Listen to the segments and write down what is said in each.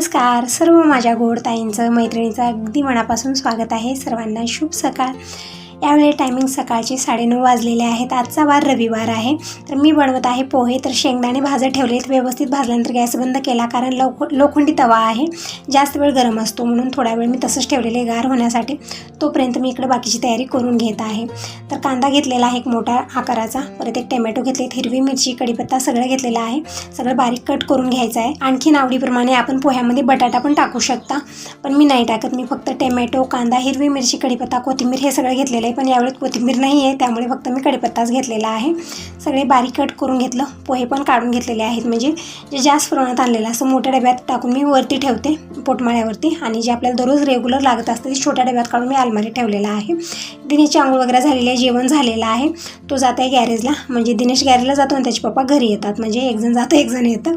नमस्कार. सर्व माझ्या गोड ताईंचं मैत्रिणीचं अगदी मनापासून स्वागत आहे. सर्वांना शुभ सकाळ. यावेळी टायमिंग सकाळची साडेनऊ वाजलेले आहेत. आजचा वार रविवार आहे. तर मी बनवत आहे पोहे. तर शेंगदाणे भाजत ठेवलेत. व्यवस्थित भाजल्यानंतर गॅस बंद केला कारण लवख लोखंडी तवा आहे. जास्त वेळ गरम असतो. म्हणून थोडा वेळ मी तसंच ठेवलेले गार होण्यासाठी तोपर्यंत मी इकडे बाकीची तयारी करून घेत आहे. तर कांदा घेतलेला आहे एक मोठा आकाराचा. परत एक टोमॅटो घेतलेत हिरवी मिरची कढीपत्ता सगळं घेतलेलं आहे. सगळं बारीक कट करून घ्यायचं आहे. आणखीन आवडीप्रमाणे आपण पोह्यामध्ये बटाटा पण टाकू शकता. पण मी नाही टाकत. मी फक्त टोमॅटो कांदा हिरवी मिरची कढीपत्ता कोथिंबीर हे सगळं घेतलेलं आहे. पण यावेळेस कोथिंबीर नाही आहे त्यामुळे फक्त मी कढीपत्ताच घेतलेला आहे. सगळे बारीक कट करून घेतलं पोहे पण काढून घेतलेले आहेत. म्हणजे जे जास्त प्रमाणात आणलेलं असं मोठ्या डब्यात टाकून मी वरती ठेवते पोटमाळ्यावरती. आणि जे आपल्याला दररोज रेग्युलर लागत असतं ते छोट्या डब्यात काढून मी अलमारी ठेवलेलं आहे. दिनेशची आंघोळ वगैरे झालेली आहे जेवण झालेलं आहे. तो जात आहे गॅरेजला. म्हणजे दिनेश गॅरेजला जातो आणि त्याचे पप्पा घरी येतात. म्हणजे एक जण जातं एक जण येतं.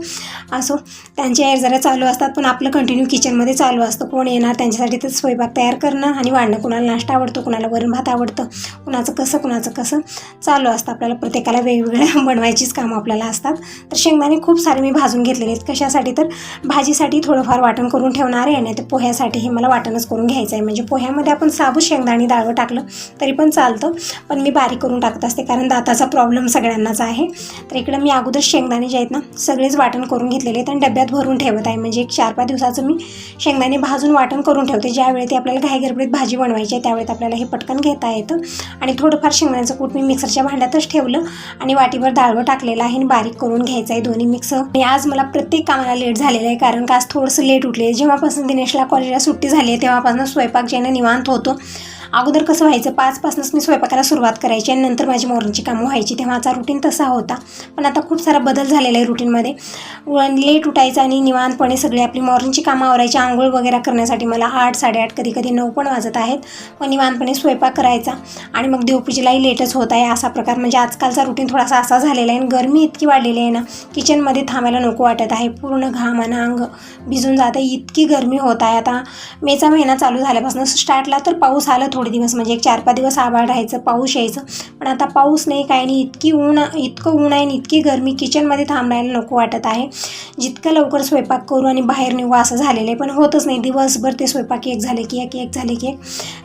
असो. त्यांचे एर जरा चालू असतात पण आपलं कंटिन्यू किचनमध्ये चालू असतं. कोण येणार? त्यांच्यासाठी तर स्वयंपाक तयार करणं आणि वाढणं. कुणाला नाश्ता आवडतो कुणाला वरण भात आवडतं. कुणाचं कसं कुणाचं कसं. चालू असतं आपल्याला. प्रत्येकाला वेगवेगळ्या बनवायचीच कामं आपल्याला असतात. तर शेंगदाणे खूप सारे मी भाजून घेतलेले आहेत. कशासाठी? तर भाजीसाठी थोडंफार वाटण करून ठेवणार आहे. आणि ते पोह्यासाठी हे मला वाटणच करून घ्यायचं आहे. म्हणजे पोह्यामध्ये आपण साबूत शेंगदाणे डाळवं टाकलं तरी पण चालतं. पण मी बारीक करून टाकत असते कारण दाताचा प्रॉब्लेम सगळ्यांनाच आहे. तर इकडं मी अगोदर शेंगदाणे जे आहेत ना सगळेच वाटण करून घेतलेले आहेत आणि डब्यात भरून ठेवत आहे. म्हणजे एक चार पाच दिवसाचं मी शेंगदाणे भाजून वाटण करून ठेवते. ज्यावेळी ते आपल्याला घाईगरबडीत भाजी बनवायची आहे त्यावेळेत आपल्याला हे पटकन घेता येतं. आणि थोडंफार शेंगदाण्याचं कूट मी मिक्सरच्या भांड्यातच ठेवलं आणि वाटीवर डाळवं टाकलेलं आहे आणि बारीक करून घ्यायचं आहे दोन्ही मिक्स आणि आज मला प्रत्येक कामाला लेट झालेलं आहे कारण का आज थोडंसं लेट उठले जेव्हापासून दिनेशला कॉलेजला सुट्टी झाली आहे तेव्हापासून स्वयंपाक ज्यानं निवांत होतो. अगोदर कसं व्हायचं पाचपासूनच मी स्वयंपाकाला सुरुवात करायची आणि नंतर माझी मॉर्निंगची कामं व्हायची. तेव्हाचा रुटीन तसा होता. पण आता खूप सारा बदल झालेला आहे रुटीनमध्ये लेट उठायचं आणि निवांतपणे सगळी आपली मॉर्निंगची कामं आवरायची. आंघोळ वगैरे करण्यासाठी मला आठ साडेआठ कधी कधी नऊ पण वाजत आहेत. पण निवांतपणे स्वयंपाक करायचा आणि मग देवपूजेलाही लेटच होत आहे असा प्रकार. म्हणजे आजकालचा रुटीन थोडासा असा झालेला आहे आणि गरमी इतकी वाढलेली आहे ना किचनमध्ये थांबायला नको वाटत आहे. पूर्ण घाम आणि अंग भिजून जातं. इतकी गरमी होत आहे. आता मेचा महिना चालू झाल्यापासून स्टार्टला तर पाऊस आला थोडे. दिवस म्हणजे एक चार पाच दिवस आभाळ राहायचं पाऊस यायचं. पण आता पाऊस नाही काय नाही. इतकी ऊन इतकं ऊन आहे आणि इतकी गरमी किचनमध्ये थांबायला नको वाटत आहे. जितकं लवकर स्वयंपाक करू आणि बाहेर निघू असं झालेलं आहे पण होतच नाही. दिवसभर ते स्वयंपाक एक झाले की एक एक झाले की एक.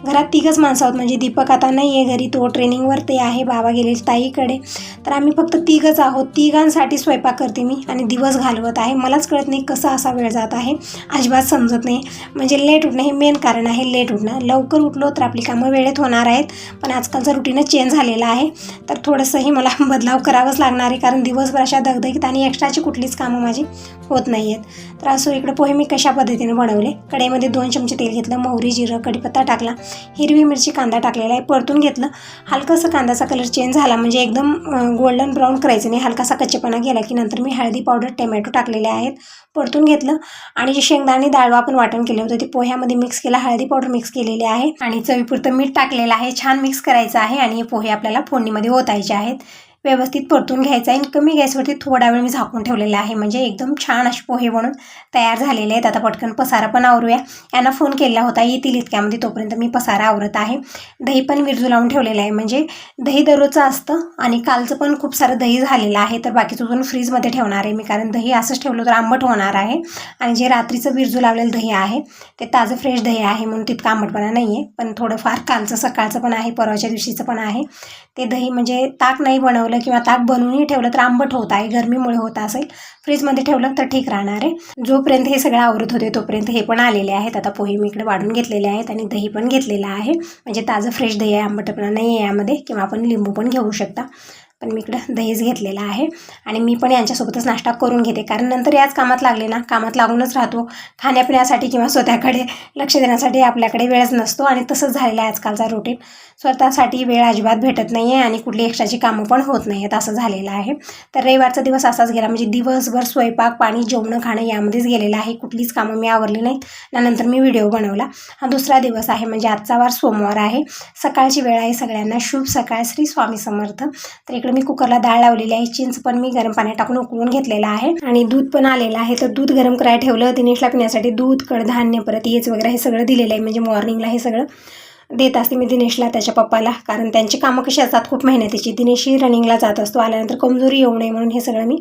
घरात तिघंच माणसं आहोत म्हणजे दीपक आता नाही आहे घरी. तो ट्रेनिंगवर ते आहे बाबा गेले ताईकडे. तर आम्ही फक्त तिघच आहोत. तिघांसाठी स्वयंपाक करते मी आणि दिवस घालवत आहे. मलाच कळत नाही कसा असा वेळ जात आहे. अजिबात समजत नाही. म्हणजे लेट उठणं हे मेन कारण आहे लेट उठणं. लवकर उठलो तर आपली कामं वेळेत होणार आहेत. पण आजकालचं रुटीनच चेंज झालेलं आहे. तर थोडंसंही मला बदलाव करावाच लागणार आहे. कारण दिवसभर अशा दगदगीत आणि एक्स्ट्राची कुठलीच कामं माझी होत नाही आहेत तर असो इकडे पोहे मी कशा पद्धतीने बनवले? कढईमध्ये दोन चमचे तेल घेतलं मोहरी जिरं कढीपत्ता टाकला हिरवी मिरची कांदा टाकलेला आहे परतून घेतलं. हलकंसं कांद्याचा कलर चेंज झाला. म्हणजे एकदम गोल्डन ब्राऊन करायचं नाही. हलकासा कच्चेपणा गेला की नंतर मी हळदी पावडर टोमॅटो टाकलेले आहेत. परतून घेतलं आणि जे शेंगदाणे डाळवा आपण वाटण केलं होतं ते पोह्यामध्ये मिक्स केलं हळदी पावडर मिक्स केलेली आहे आणि चवीपुरतं मीठ टाकलेलं आहे छान मिक्स करायचं आहे आणि हे पोहे आपल्याला फोडणीमध्ये ओतायचे आहेत. व्यवस्थित परतून घ्यायचं आहे. आणि कमी गॅसवरती थोडा वेळ मी झाकून ठेवलेला आहे. म्हणजे एकदम छान असे पोहे बनून तयार झालेले आहेत. आता पटकन पसारा पण आवरूया. यांना फोन केला होता येतील इतक्यामध्ये तोपर्यंत मी पसारा आवरत आहे. दही पण विरजू लावून ठेवलेलं आहे. म्हणजे दही दररोजचं असतं आणि कालचं पण खूप सारं दही झालेलं आहे. तर बाकीचं अजून फ्रीजमध्ये ठेवणार आहे मी कारण दही असंच ठेवलं तर आंबट होणार आहे. आणि जे रात्रीचं विरजू लावलेलं दही आहे ते ताजं फ्रेश दही आहे म्हणून तितकं आंबटपणा नाही आहे. पण थोडंफार कालचं सकाळचं पण आहे परवाच्या दिवशीचं पण आहे. ते दही म्हणजे ताक नाही बनवलं किंवा ताक बनवूनही ठेवलं तर आंबट होत आहे गरमीमुळे होत असेल. फ्रीजमध्ये ठेवलं तर ठीक राहणार आहे. जोपर्यंत हे सगळं आवरत होते तोपर्यंत हे पण आलेले आहेत. आता पोहे मी इकडे वाढून घेतलेले आहेत आणि दही पण घेतलेलं आहे. म्हणजे ताजं फ्रेश दही आहे आंबटपणा नाही आहे यामध्ये किंवा आपण लिंबू पण घेऊ शकता. पण मी इकडं दहीच घेतलेलं आहे. आणि मी पण यांच्यासोबतच नाश्ता करून घेते. कारण नंतर याच कामात लागले ना कामात लागूनच राहतो. खाण्यापिण्यासाठी किंवा स्वतःकडे लक्ष देण्यासाठी आपल्याकडे वेळच नसतो आणि तसंच झालेलं आहे आजकालचा रुटीन स्वतःसाठी वेळ अजिबात भेटत नाही आहे आणि कुठली एक्स्ट्राची कामं पण होत नाही आहेत असं झालेलं आहे. तर रविवारचा दिवस असाच गेला. म्हणजे दिवसभर स्वयंपाक पाणी जेवणं खाणं यामध्येच गेलेलं आहे. कुठलीच कामं मी आवरली नाहीत. त्यानंतर मी व्हिडिओ बनवला. हा दुसरा दिवस आहे. म्हणजे आजचा वार सोमवार आहे. सकाळची वेळ आहे सगळ्यांना. शुभ सकाळ. श्री स्वामी समर्थ. तर इकडे मी कुकरला डाळ लावलेली आहे. चिंच पण मी गरम पाण्यात टाकून उकळून घेतलेला आहे. आणि दूध पण आलेलं आहे. तर दूध गरम करायला ठेवलं. दिनेशला पिण्यासाठी दूध कडधान्य परत येच वगैरे हे सगळं दिलेलं आहे. म्हणजे मॉर्निंगला हे सगळं. देत असते मी दिनेशला त्याच्या पप्पाला. कारण त्यांची कामं कशी असतात खूप मेहनतीची दिनेशही रनिंगला जात असतो. आल्यानंतर कमजोरी येऊ नये म्हणून हे सगळं मी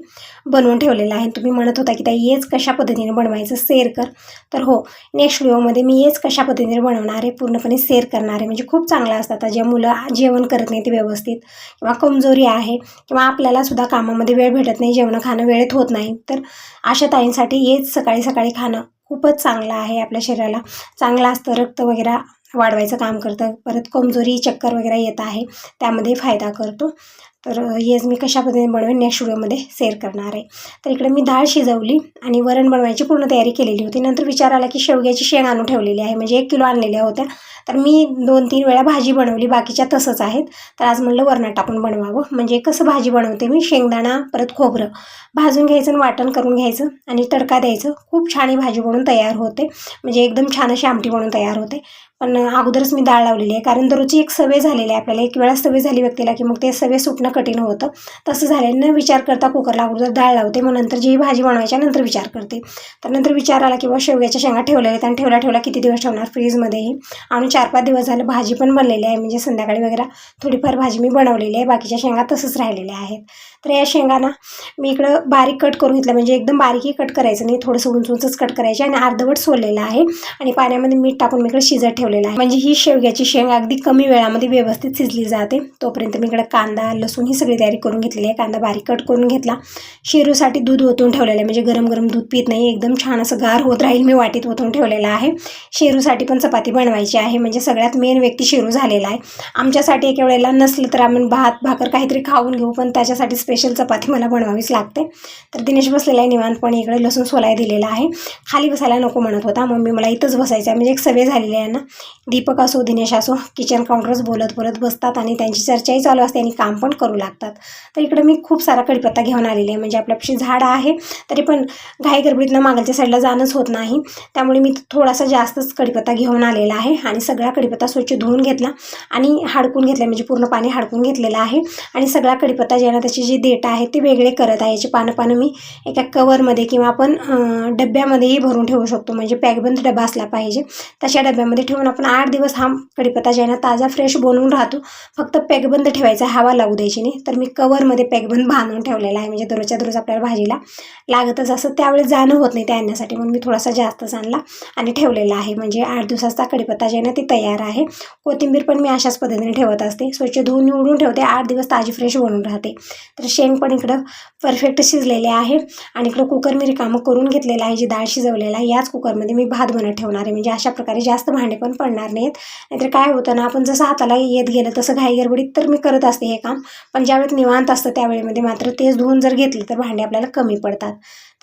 बनवून ठेवलेलं आहे. तुम्ही म्हणत होता की ताई येच कशा पद्धतीने बनवायचं? शेअर कर. तर हो नेक्स्ट व्हिडिओमध्ये मी येच कशा पद्धतीने बनवणार आहे पूर्णपणे शेअर करणार आहे. म्हणजे खूप चांगलं असतात. जे मुलं जेवण करत नाही ते व्यवस्थित किंवा कमजोरी आहे किंवा आपल्यालासुद्धा कामामध्ये वेळ भेटत नाही जेवण खाणं वेळेत होत नाही तर अशा ताईंसाठी येच सकाळी सकाळी खाणं खूपच चांगलं आहे आपल्या शरीराला. चांगलं असतं रक्त वगैरे वाढवायचं काम करतं. परत कमजोरी चक्कर वगैरे येत आहे त्यामध्ये फायदा करतो. तर हेच मी कशा पद्धतीने बनवेन नेक्स्ट व्हिडिओमध्ये शेअर करणार आहे. तर इकडे मी डाळ शिजवली आणि वरण बनवायची पूर्ण तयारी केलेली होती. नंतर विचार आला की शेवग्याची शेंग आणून ठेवलेली आहे. म्हणजे एक किलो आणलेल्या होत्या. तर मी दोन तीन वेळा भाजी बनवली. बाकीच्या तसंच आहेत. तर आज म्हणलं वरणात टाकून बनवावं. म्हणजे कसं भाजी बनवते मी? शेंगदाणा परत खोबरं. भाजून घ्यायचं आणि वाटण करून घ्यायचं आणि तडका द्यायचं. खूप छान ही भाजी बनवून तयार होते. म्हणजे एकदम छान अशी आमटी बनवून तयार होते. पण अगोदरच मी डाळ लावलेली आहे. कारण दररोजची एक सवय झालेली आहे आपल्याला. एक वेळा सवय झाली व्यक्तीला की मग ते सवय सुटणं कठीण होतं. तसं झालं न विचार करता कुकरला अगोदर डाळ लावते. मग नंतर जी भाजी बनवायच्या नंतर विचार करते. तर नंतर विचार आला की बा शेवग्याच्या शेंगा ठेवलेल्या आहेत. आणि ठेवला ठेवला किती दिवस ठेवणार? फ्रीजमध्येही. आणि चार पाच दिवस झालं भाजी पण बनलेली आहे. म्हणजे संध्याकाळी वगैरे थोडीफार भाजी मी बनवलेली आहे. बाकीच्या शेंगा तसंच राहिलेल्या आहेत. तर या शेंगा ना मी इकडं बारीक कट करून घेतलं. म्हणजे एकदम बारीकही कट करायचं नाही. थोडंसं उंच उंचच कट करायचे आणि अर्धवट सोललेलं आहे. आणि पाण्यामध्ये मीठ टाकून मी इकडे शिजत ठेवलेला आहे. म्हणजे ही शेवग्याची शेंग अगदी कमी वेळामध्ये व्यवस्थित शिजली जाते. तोपर्यंत मी इकडे कांदा लसूण ही सगळी तयारी करून घेतलेली आहे. कांदा बारीक कट करून घेतला. शिरूसाठी दूध ओतून ठेवलेलं आहे. म्हणजे गरम गरम दूध पित नाही. एकदम छान असं गार होत राहील. मी वाटीत ओतून ठेवलेलं आहे. शेरूसाठी पण चपाती बनवायची आहे. म्हणजे सगळ्यात मेन व्यक्ती शेरू झालेला आहे. आमच्यासाठी एका वेळेला नसलं तर आम्ही भात भाकर काहीतरी खाऊन घेऊ. पण त्याच्यासाठी स्पेशल चपाती मला बनवावीच लागते. तर दिनेश बसलेला आहे निवांतपणे इकडे. लसूण सोलाय दिलेला आहे. खाली बसायला नको म्हणत होता. मम्मी मला इथंच बसायचं आहे. म्हणजे एक सवय झालेली आहे ना दीपक असो दिनेश असो किचन काउंटरच बोलत बोलत बसतात आणि त्यांची चर्चाही चालू असते आणि काम पण करू लागतात. तर इकडे मी खूप सारा कढीपत्ता घेऊन आलेली आहे. म्हणजे आपल्यापाशी झाड आहे तरी पण घाई गडबडीतनं मागलच्या साईडला जाणंच होत नाही. त्यामुळे मी थोडासा जास्तच कढीपत्ता घेऊन आलेला आहे आणि सगळा कढीपत्ता स्वच्छ धुवून घेतला आणि हाडकून घेतला. म्हणजे पूर्ण पाणी हाडकून घेतलेलं आहे आणि सगळा कढीपत्ता जे ना त्याचे जे देठ आहे ते वेगळे करत आहे. याचे पानं पानं मी एका कवरमध्ये किंवा आपण डब्यामध्येही भरून ठेवू शकतो. म्हणजे पॅकबंद डबा असला पाहिजे तशा डब्यामध्ये ठेवून आपण आठ दिवस हा कढीपत्ता जे आहे ना ताजा फ्रेश बनवून राहतो. फक्त पॅकबंद ठेवायचा हवा लागू द्यायची नाही. तर मी कवरमध्ये पॅकबंद बांधून ठेवलेला आहे. म्हणजे दररोजच्या दररोज आपल्याला भाजीला लागतच असं त्यावेळेस जाणं होत नाही त्या आणण्यासाठी. म्हणून मी थोडासा जास्तच आणला आणि ठेवलेला आहे. म्हणजे आठ दिवसाचा कढीपत्ता जे आहे ना ते तयार आहे. कोथिंबीर पण मी अशाच पद्धतीने ठेवत असते. स्वच्छ धुवून निवडून ठेवते. आठ दिवस ताजी फ्रेश बनून राहते. तर शेंग पण इकडं परफेक्ट शिजलेले आहे. आणि इकडं कुकर मी रिकामं करून घेतलेलं आहे. जी डाळ शिजवलेला आहे याच कुकरमध्ये मी भात बनत ठेवणार आहे. म्हणजे अशा प्रकारे जास्त भांडे पण पडणार नाहीत. नाहीतर काय होतं ना आपण जसं हाताला येत गेलं तसं घाई गडबडीत तर मी करत असते हे काम. पण ज्यावेळेत निवांत असतं त्यावेळेमध्ये मात्र तेच धुवून जर घेतलं तर भांडे आपल्याला कमी पडतात.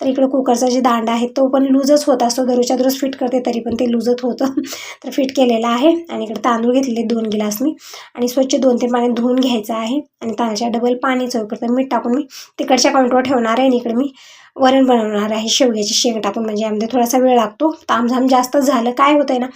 तर इकडं कुकरचा जे दांडा आहे तो पण लूजच होत असतो. दररोजच्या दररोज फिट करते तरी पण ते लूजच होतं. तर फिट केलेलं आहे आणि इकडे तांदूळ घेतलेले दोन गिलास मी. आणि स्वच्छ दोन तीन पाणी धुवून घ्यायचं आहे. आणि तांदळाच्या डबल पाणी चौकरतं मीठ टाकून मी तिकडच्या काउंटरवर ठेवणार आहे आणि इकडे मी वरण बनवणार आहे. शेवग्याची शेंग टाकून म्हणजे यामध्ये थोडासा वेळ लागतो. तामझाम जास्त झालं काय होतं आहे ना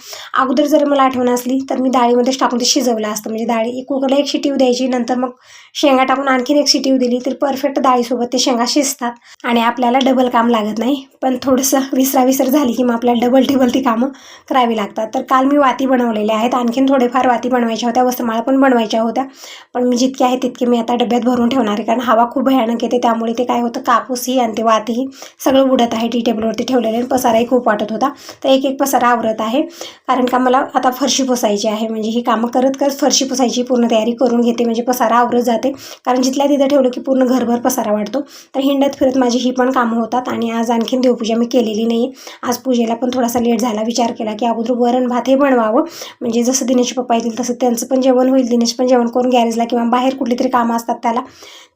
अगोदर जर मला आठवण असली तर मी डाळीमध्येच टाकून ते शिजवलं असतं. म्हणजे डाळी कुकरला एक शिटीव द्यायची नंतर मग शेंगा टाकून आणखीन एक शिटीव दिली तर परफेक्ट डाळीसोबत ते शेंगा शिजतात. आणि आपल्याला डबल काम लागत नाही. पण थोडंसं विसरा विसर झाली की मग आपल्याला डबल टेबल ती कामं करावी लागतात. तर काल मी वाती बनवलेल्या आहेत. आणखीन थोडेफार वाती बनवायच्या होत्या. वस्तमाळा पण बनवायच्या होत्या. पण मी जितके आहे तितके मी आता डब्यात भरून ठेवणार आहे. कारण हवा खूप भयानक येते. त्यामुळे ते काय होतं कापूसही आणि ते वातीही सगळं उडत आहे. टी टेबलवरती ठेवलेले आणि पसाराही खूप वाटत होता. तर एक एक पसारा आवरत आहे. कारण का मला आता फरशी पुसायची आहे. म्हणजे ही कामं करत करत फरशी पुसायची पूर्ण तयारी करून घेते. म्हणजे पसारा आवरत जाते कारण जिथल्या तिथं ठेवलं की पूर्ण घरभर पसारा वाटतो तर हिंडत फिरत माझी ही पण कामं होतात आणि आज आणखीन देवपूजा मी केलेली नाही. आज पूजेला पण थोडासा लेट झाला. विचार केला की अगोदर वरण भात हे बनवावं. म्हणजे जसं दिनेश पप्पा येतील तसं त्यांचं पण जेवण होईल. दिनेश पण जेवण करून गॅरेजला किंवा बाहेर कुठली तरी कामं असतात त्याला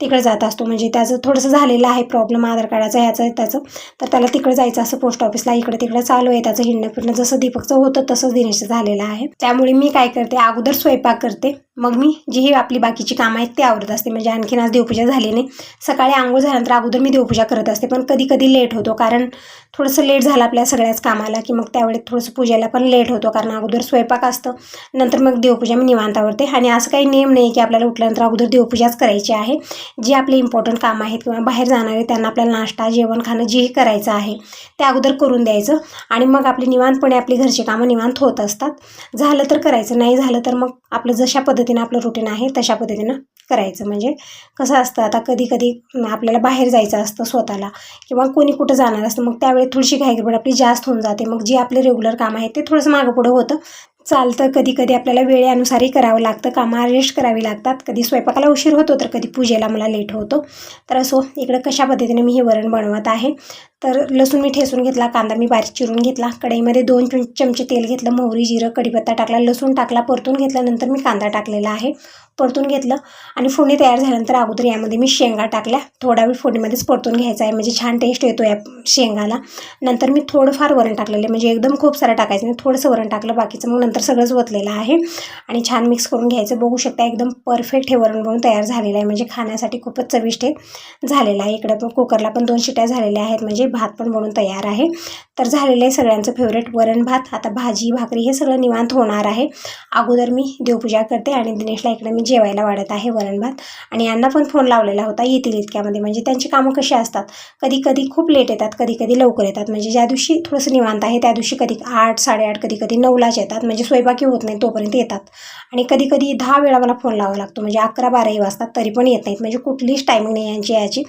तिकडे जात असतो. म्हणजे त्याचं थोडंसं झालेलं आहे प्रॉब्लेम आधार कार्डाचं ह्याचं त्याचं. तर त्याला तिकडे जायचं असं पोस्ट ऑफिसला इकडे तिकडे चालू आहे त्याचं हिंडणं फिरणं. जसं दीपकचं होतं तसंच दिनेशचं झालेलं आहे. त्यामुळे मी काय करते अगोदर स्वयंपाक करते. मग मी जी ही आपली बाकीची कामं आहेत ते आवरत असते. म्हणजे आणखीन आज देवपूजा झाली नाही. सकाळी आंघोळ झाल्यानंतर अगोदर मी देवपूजा करत असते. पण कधी कधी लेट होतो कारण थोडंसं लेट झालं आपल्या सगळ्याच कामाला की मग त्यावेळेस थोडंसं पूजेला पण लेट होतो कारण अगोदर स्वयंपाक असतं. नंतर मग देवपूजा मी निवांत आवडते आणि असं काही नियम नाही की आपल्याला उठल्यानंतर अगोदर देवपूजाच करायची आहे. जे आपले इम्पॉर्टंट काम आहेत किंवा बाहेर जाणारे त्यांना आपल्याला नाश्ता जेवण खाणं जेही करायचं आहे ते अगोदर करून द्यायचं. आणि मग आपली निवांतपणे आपली घरची कामं निवांत होत असतात. झालं तर करायचं नाही झालं तर मग आपलं जशा पद्धतीनं आपलं रुटीन आहे तशा पद्धतीनं करायचं. म्हणजे कसं असतं आता कधी कधी आपल्याला बाहेर जायचं असतं स्वतःला किंवा कोणी कुठं जाणार असतं मग त्यावेळी थोडीशी घाईगडबड आपली जास्त होऊन जाते. मग जे आपले रेग्युलर काम आहे ते थोडंसं मागं पुढं होतं. चालतं. कधी कधी आपल्याला वेळेनुसारही करावं लागतं. कामं अरेस्ट करावी लागतात. कधी स्वयंपाकाला उशीर होतो तर कधी पूजेला मला लेट होतो. तर असो इकडं कशा पद्धतीने मी हे वरण बनवत आहे. तर लसूण मी ठेसून घेतला कांदा मी बारीक चिरून घेतला. कढईमध्ये दोन चमचे तेल घेतलं मोहरी जिरं कढीपत्ता टाकला लसूण टाकला परतून घेतल्यानंतर मी कांदा टाकलेला आहे. परतून घेतलं. आणि फोडणी तयार झाल्यानंतर अगोदर यामध्ये मी शेंगा टाकल्या. थोडा वेळ फोडणीमध्येच परतून घ्यायचा आहे. म्हणजे छान टेस्ट येतो या शेंगाला. नंतर मी थोडंफार वरण टाकलेलं म्हणजे एकदम खूप सारं टाकायचं नाही. थोडंसं वरण टाकलं. बाकीचं मग नंतर सगळंच ओतलेलं आहे. आणि छान मिक्स करून घ्यायचं. बघू शकता एकदम परफेक्ट हे वरण बनून तयार झालेलं आहे. म्हणजे खाण्यासाठी खूपच चविष्ट हे झालेलं आहे. इकडं पण कुकरला पण दोन शिट्या झालेल्या आहेत. म्हणजे भात पण बनून तयार आहे. तर झालेलं आहे सगळ्यांचं फेवरेट वरण भात. आता भाजी भाकरी हे सगळं निवांत होणार आहे. अगोदर मी देवपूजा करते आणि दिनेशला इकडे मी जेवायला वाढत आहे वरण भात आणि यांना पण फोन लावलेला होता येतील इतक्यामध्ये. म्हणजे त्यांची कामं कशी असतात? कधी कधी खूप लेट येतात कधी कधी लवकर येतात. म्हणजे ज्या दिवशी थोडंसं निवांत आहे त्या दिवशी कधी आठ साडेआठ कधी कधी नऊलाच येतात. म्हणजे स्वयंपाकी होत नाही तोपर्यंत येतात. आणि कधी कधी दहा वेळा मला फोन लावावा लागतो. म्हणजे अकरा बाराही वाजतात तरी पण येत नाहीत. म्हणजे कुठलीच टायमिंग नाही यांची याची.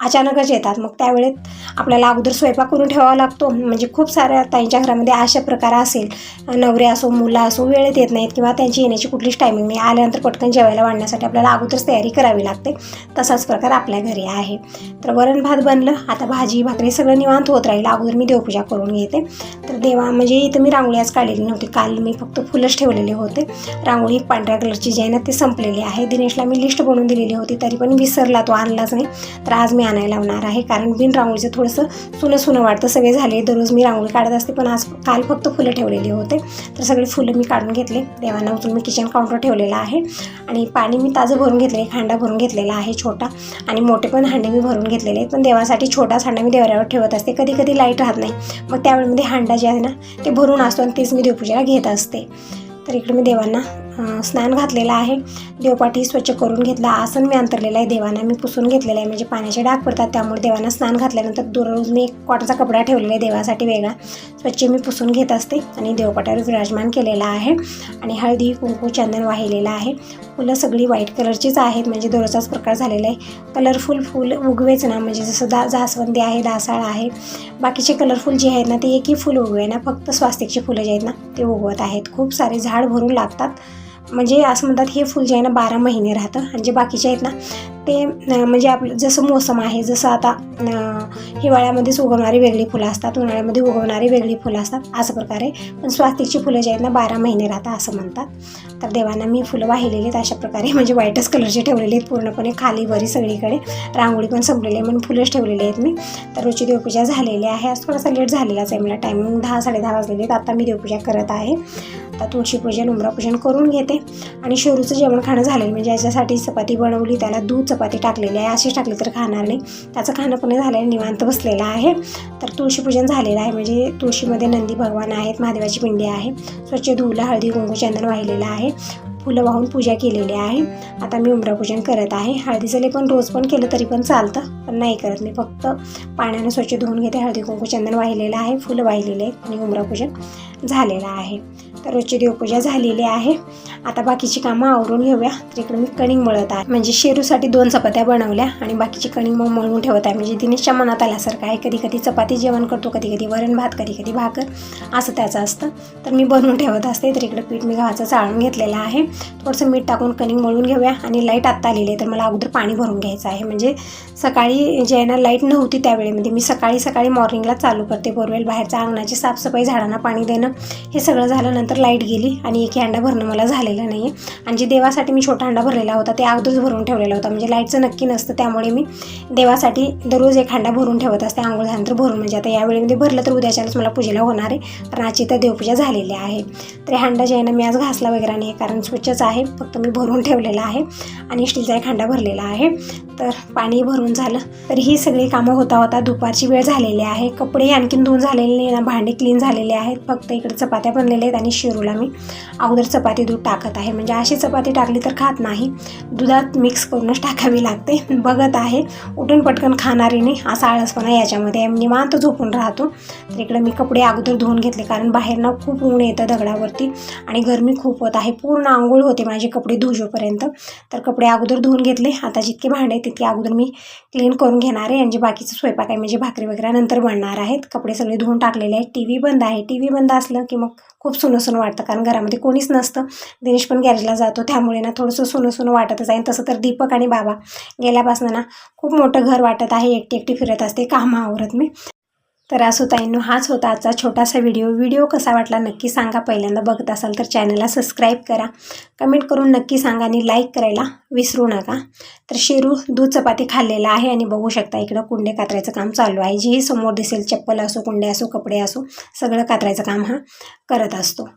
अचानकच येतात. मग त्यावेळेत आपल्याला अगोदर स्वयंपाक करून ठेवावा लागतो. म्हणजे खूप साऱ्या त्यांच्या घरामध्ये अशा प्रकार असेल. नवरे असो मुलं असो वेळेत येत नाहीत किंवा त्यांची येण्याची कुठलीच टायमिंग नाही. आल्यानंतर पटकन जेवायला वाढण्यासाठी आपल्याला अगोदरच तयारी करावी लागते. तसाच प्रकार आपल्या घरी आहे. तर वरण भात बनलं. आता भाजी भाकरी सगळं निवांत होत राहील. अगोदर मी देवपूजा करून घेते. तर देवा म्हणजे इथं मी रांगोळी आज काढलेली नव्हती. काल मी फक्त फुलंच ठेवलेले होते. रांगोळी पांढऱ्या कलरची जी आहे ना ती संपलेली आहे. दिनेशला मी लिस्ट बनवून दिलेली होती. तरी पण विसरला तो आणलाच नाही. तर आज मी आणायला लावणार आहे. कारण बिन रांगोळीचं थोडंसं सुनं सुनं वाटतं सगळे झाले. दररोज मी रांगोळी काढत असते. पण आज काल फक्त फुलं ठेवलेली होते. तर सगळी फुलं मी काढून घेतले. देवांना उचलून मी किचन काउंटर ठेवलेला आहे. आणि पाणी मी ताजं भरून घेतले एक हांडा भरून घेतलेला आहे छोटा. आणि मोठे पण हांडे मी भरून घेतलेले आहेत. पण देवासाठी छोटाच हांडा मी देवऱ्यावर ठेवत असते. कधी कधी लाइट राहत नाही. मग त्यावेळेमध्ये हांडा जे आहे ना ते भरून असतो आणि तेच मी देवपूजेला घेत असते. तर इकडे मी देवांना स्नान घातलेलं आहे. देवपाठी स्वच्छ करून घेतला. आसन मी अंतरलेलं आहे. देवांना मी पुसून घेतलेलं आहे. म्हणजे पाण्याचे डाग पडतात. त्यामुळे देवांना स्नान घातल्यानंतर दररोज मी एक कॉटनचा कपडा ठेवलेला आहे. देवासाठी वेगळा. स्वच्छ मी पुसून घेत असते आणि देवपाट्यावर विराजमान केलेला आहे. आणि हळदी कुंकू चंदन वाहिलेलं आहे. फुलं सगळी व्हाईट कलरचीच आहेत. म्हणजे दररोजचाच प्रकार झालेला आहे. कलरफुल फुल उगवेच ना. म्हणजे जसं दा जास्वंदी आहे दासाळ आहे. बाकीचे कलरफुल जे आहेत ना ते एकही फुल उगवे ना. फक्त स्वास्तिकची फुलं जे आहेत ना ते उगवत आहेत. खूप सारे झाड भरून लागतात. म्हणजे असं म्हणतात हे फुल जे आहे ना बारा महिने राहतं. आणि जे बाकीचे आहेत ना ते म्हणजे आपलं जसं मोसम आहे जसं आता हिवाळ्यामध्येच उगवणारी वेगळी फुलं असतात उन्हाळ्यामध्ये उगवणारी वेगळी फुलं असतात असं प्रकारे. पण स्वास्तिकची फुलं जे आहेत ना बारा महिने राहतात असं म्हणतात. तर देवांना मी फुलं वाहिलेली आहेत अशा प्रकारे म्हणजे व्हाईटच कलरचे ठेवलेले आहेत पूर्णपणे खाली वरी सगळीकडे. रांगोळी पण संपलेली आहे म्हणून फुलंच ठेवलेली आहेत मी. तर रोजची देवपूजा झालेली आहे. आज थोडासा लेट झालेलाच आहे मला टायमिंग दहा साडेदहा वाजलेले आहेत. आता मी देवपूजा करत आहे. आता तुळशीपूजन उमरापूजन करून घेते. आणि शेरूचं जेवण खाणं झालेलं म्हणजे याच्यासाठी चपाती बनवली त्याला दूध चपाती टाकलेली आहे अशीच टाकली तर खाणार नाही. त्याचं खाणं पण झालेलं निवांत बसलेलं आहे. तर तुळशीपूजन झालेलं आहे म्हणजे तुळशीमध्ये नंदी भगवान आहेत महादेवाची पिंडी आहे स्वच्छ धुवलं हळदी कुंकू चंदन वाहिलेलं आहे फुलं वाहून पूजा केलेली आहे. आता मी उमरापूजन करत आहे. हळदीचं लेपन रोज पण केलं तरी पण चालतं पण नाही करत मी फक्त. पाण्यानं स्वच्छ धुवून घेते हळदी कुंकू चंदन वाहिलेलं आहे फुलं वाहिलेले आहेत आणि उमरापूजन झालेला आहे. तर रोजची देवपूजा झालेली आहे. आता बाकीची कामं आवरून घेऊया. तर इकडे मी कणिंग मळत आहे. म्हणजे शेरूसाठी दोन चपात्या बनवल्या आणि बाकीची कणिंग मग मळून ठेवत आहे. म्हणजे दिनेशच्या मनात आल्यासारखं आहे. कधी कधी चपाती जेवण करतो कधी कधी वरण भात कधी कधी भाकर. असं त्याचं असतं. तर मी बनवून ठेवत असते. तर इकडे पीठ मी गव्हाचं चाळून घेतलेलं आहे. थोडंसं मीठ टाकून कणिंग मळून घेऊया. आणि लाइट आत्ता आलेली आहे. तर मला अगोदर पाणी भरून घ्यायचं आहे. म्हणजे सकाळी जे ना लाइट नव्हती त्यावेळेमध्ये. मी सकाळी सकाळी मॉर्निंगला चालू करते. बोरवेल बाहेरच्या अंगणाची साफसफाई झाडांना पाणी देणं. हे सगळं झाल्यानंतर लाइट गेली आणि एक हांडा भरणं मला झालेलं नाही आहे आणि जे देवासाठी मी छोटा हांडा भरलेला होता ते अगोदरच भरून ठेवलेला होता. म्हणजे लाईटचं नक्की नसतं त्यामुळे मी देवासाठी दररोज एक अंडा भरून ठेवत असते. आंघोळ झाल्यानंतर भरून. म्हणजे आता यावेळेमध्ये भरलं तर उद्याच्यालाच मला पूजेला होणार आहे. कारण आजची तर देवपूजा झालेली आहे. तर हे हांडा जे आहे ना मी आज घासला वगैरे नाही कारण स्वच्छच आहे. फक्त मी भरून ठेवलेला आहे आणि स्टीलचा एक हांडा भरलेला आहे. तर पाणी भरून झालं तर ही सगळी कामं होता होता दुपारची वेळ झालेली आहे. कपडे आणखीन धुवून झालेले नाही ना भांडे क्लीन झालेले आहेत. फक्त इकडे चपात्या बनलेल्या आहेत आणि शिरूला मी अगोदर चपाती दूध टाकत आहे. म्हणजे अशी चपाती टाकली तर खात नाही. दुधात मिक्स करूनच टाकावी लागते. बघत आहे. उठून पटकन खाणारी नाही असा आळसपणा याच्यामध्ये. म्हणजे आहे. निवांत झोपून राहतो. तर इकडे मी कपडे अगोदर धुवून घेतले कारण बाहेरनं खूप ऊन येतं दगडावरती आणि गरमी खूप होत आहे. पूर्ण आंघोळ होते माझे कपडे धुजोपर्यंत. तर कपडे अगोदर धुवून घेतले. आता जितके भांडे तितके अगोदर मी क्लीन करून घेणार आहे. आणि जे बाकीचं स्वयंपाक आहे म्हणजे भाकरी वगैरे नंतर बनणार आहेत. कपडे सगळे धुवून टाकलेले आहेत. टी व्ही बंद आहे. टी व्ही बंद असलं की मग खूप सुनं सुनं वाटतं कारण घरामध्ये कोणीच नसतं. दिनेश पण गॅरेजला जातो त्यामुळे ना थोडंसं सुनं सुनं वाटतच आहे. तसं तर दीपक आणि बाबा गेल्यापासून ना खूप मोठं घर वाटत आहे. एकटी एकटी फिरत असते कामं आवरत मी. तर असो ताईंनो हाच होता आजचा छोटासा व्हिडिओ. व्हिडिओ कसा वाटला नक्की सांगा. पहिल्यांदा बघत असाल तर चॅनलला सबस्क्राईब करा. कमेंट करून नक्की सांगा आणि लाईक करायला विसरू नका. तर शेरू दूध चपाती खाल्लेला आहे आणि बघू शकता इकडं कुंडे कातरायचं काम चालू आहे. जेही समोर दिसेल चप्पल असो कुंडे असो कपडे असो सगळं कातरायचं काम हा करत असतो.